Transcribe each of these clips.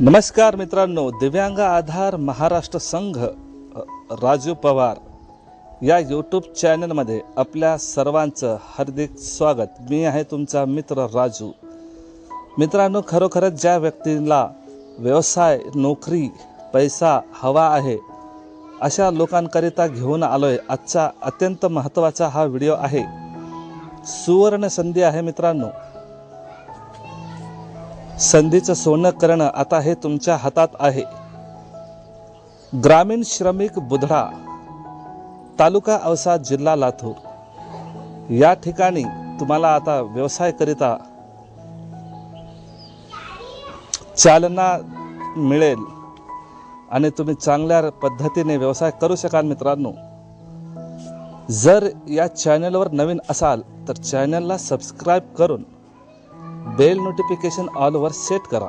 नमस्कार मित्रांनो दिव्यांग आधार महाराष्ट्र संघ राजू पवार या यूट्यूब चॅनलमध्ये आपल्या सर्वांचं हार्दिक स्वागत. मी आहे तुमचा मित्र राजू. मित्रांनो खरोखरच ज्या व्यक्तीला व्यवसाय नोकरी पैसा हवा आहे अशा लोकांकरिता घेऊन आलोय आजचा अत्यंत महत्त्वाचा हा व्हिडिओ आहे. सुवर्ण संधी आहे मित्रांनो. संधीचं सोनं करणं आता हे तुमच्या हातात आहे. ग्रामीण श्रमिक बुधडा तालुका अवसा जिल्हा लातूर. या ठिकाणी तुम्हाला आता व्यवसायकरिता चालना मिळेल आणि तुम्ही चांगल्या पद्धतीने व्यवसाय करू शकाल मित्रांनो. जर या चॅनलवर नवीन असाल तर चॅनलला सबस्क्राईब करून बेल नोटिफिकेशन ऑलवर सेट करा.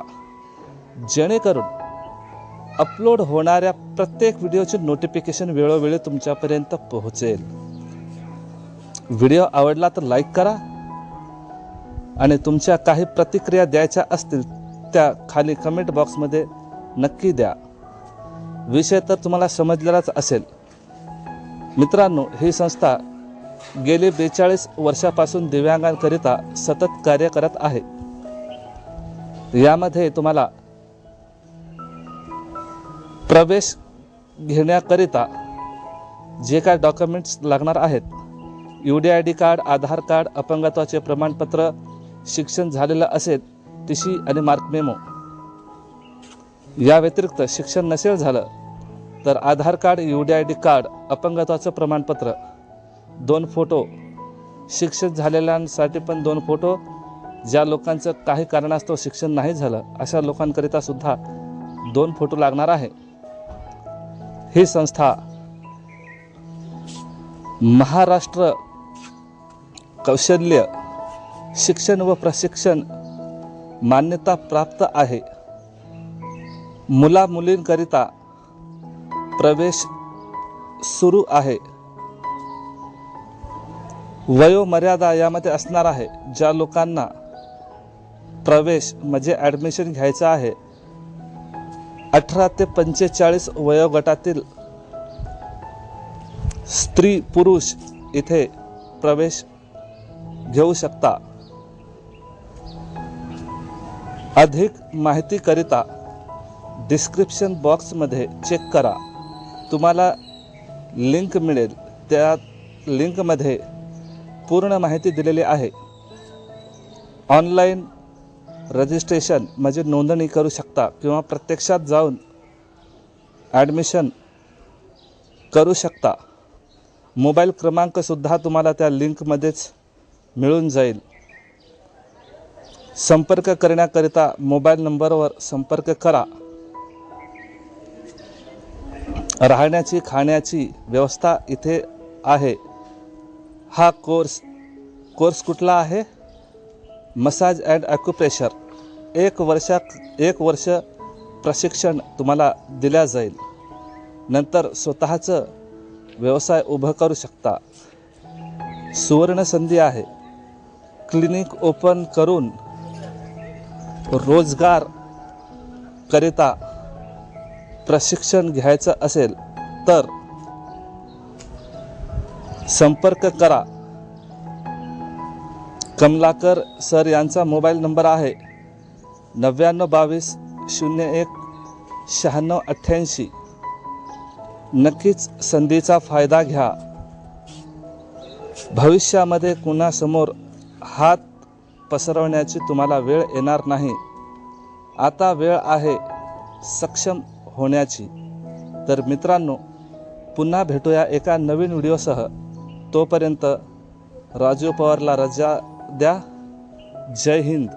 जेणेकरून अपलोड होणाऱ्या प्रत्येक व्हिडिओचे नोटिफिकेशन वेळोवेळी तुमच्यापर्यंत पोहोचेल. व्हिडिओ आवडला तर लाईक करा आणि तुमच्या काही प्रतिक्रिया द्यायच्या असतील त्या खाली कमेंट बॉक्समध्ये नक्की द्या. विषय तर तुम्हाला समजलेलाच असेल. मित्रांनो ही संस्था गेले बेचाळीस वर्षापासून दिव्यांगांकरिता सतत कार्य करत आहे. यामध्ये तुम्हाला प्रवेश घेण्याकरिता जे काय डॉक्युमेंट्स लागणार आहेत U D I D card Aadhaar card अपंगत्वाचे प्रमाणपत्र शिक्षण झालेलं असेल टी आणि मार्क मेमो. या व्यतिरिक्त शिक्षण नसेल झालं तर Aadhaar card U D I D card अपंगत्वाचं प्रमाणपत्र दोन फोटो. शिक्षित झालेल्यांसाठी पण दोन फोटो. ज्या लोकांचं काही कारणास्तव शिक्षण नाही झालं अशा लोकांकरिता सुद्धा दोन फोटो लागणार आहे. ही संस्था महाराष्ट्र कौशल्य शिक्षण व प्रशिक्षण मान्यता प्राप्त आहे. मुला मुलींकरिता प्रवेश सुरू आहे. वयोमर्यादा यामध्ये असणार आहे. ज्या लोकांना प्रवेश म्हणजे ॲडमिशन घ्यायचं आहे अठरा ते पंचेचाळीस वयोगटातील स्त्री पुरुष इथे प्रवेश घेऊ शकता. अधिक माहितीकरिता डिस्क्रिप्शन बॉक्समध्ये चेक करा. तुम्हाला लिंक मिळेल. त्या लिंकमध्ये पूर्ण माहिती दिलेली आहे. ऑनलाईन रजिस्ट्रेशन म्हणजे नोंदणी करू शकता किंवा प्रत्यक्षात जाऊन ॲडमिशन करू शकता. मोबाईल क्रमांकसुद्धा तुम्हाला त्या लिंकमध्येच मिळून जाईल. संपर्क करण्याकरिता मोबाईल नंबरवर संपर्क करा. राहण्याची खाण्याची व्यवस्था इथे आहे. हा कोर्स कोर्स कुठला आहे? मसाज अँड ॲक्युप्रेशर एक वर्षा एक वर्ष प्रशिक्षण तुम्हाला दिल्या जाईल. नंतर स्वतःचं व्यवसाय उभं करू शकता. सुवर्ण संधी आहे. क्लिनिक ओपन करून रोजगार करिता प्रशिक्षण घ्यायचं असेल तर संपर्क करा. कमलाकर सर यांचा मोबाईल नंबर आहे नव्याण्णव बावीस शून्य एक शहाण्णव अठ्ठ्याऐंशी. नक्कीच संधीचा फायदा घ्या. भविष्यामध्ये कुणासमोर हात पसरवण्याची तुम्हाला वेळ येणार नाही. आता वेळ आहे सक्षम होण्याची. तर मित्रांनो पुन्हा भेटूया एका नवीन व्हिडिओसह. तोपर्यंत राजू पवारला रजा द्या. जय हिंद.